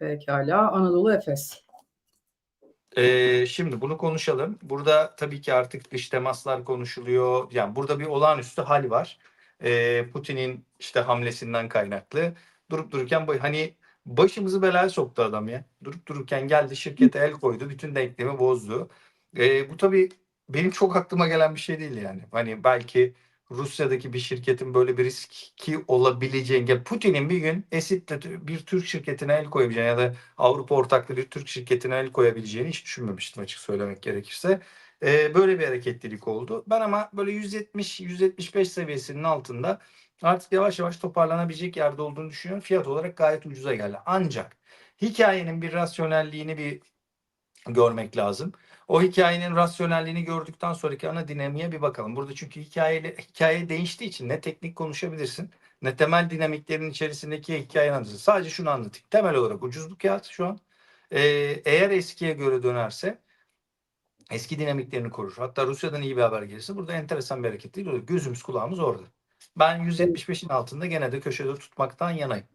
Pekala. Anadolu Efes. Ee, şimdi bunu konuşalım. Burada tabii ki artık dış temaslar konuşuluyor. Yani burada bir olağanüstü hal var. Ee, Putin'in işte hamlesinden kaynaklı. Durup dururken hani başımızı belaya soktu adam ya. Durup dururken geldi şirkete el koydu. Bütün denklemi bozdu. Ee, bu tabii benim çok aklıma gelen bir şey değil yani. Hani belki Rusya'daki bir şirketin böyle bir riski olabileceğini, yani Putin'in bir gün Esit'le bir Türk şirketine el koyabileceğini ya da Avrupa ortaklı bir Türk şirketine el koyabileceğini hiç düşünmemiştim açık söylemek gerekirse. Ee, böyle bir hareketlilik oldu. Ben ama böyle 170-175 seviyesinin altında artık yavaş yavaş toparlanabilecek yerde olduğunu düşünüyorum. Fiyat olarak gayet ucuza geldi. Ancak hikayenin bir rasyonelliğini bir görmek lazım. O hikayenin rasyonelliğini gördükten sonraki ana dinamiğe bir bakalım. Burada çünkü hikaye, hikaye değiştiği için ne teknik konuşabilirsin ne temel dinamiklerin içerisindeki hikayeyi anlatırsın. Sadece şunu anlatayım. Temel olarak ucuz bu kağıt şu an. Ee, eğer eskiye göre dönerse eski dinamiklerini korur. Hatta Rusya'dan iyi bir haber gelirse burada enteresan bir hareket değil. Gözümüz kulağımız orada. Ben 175'in altında gene de köşede tutmaktan yanayım.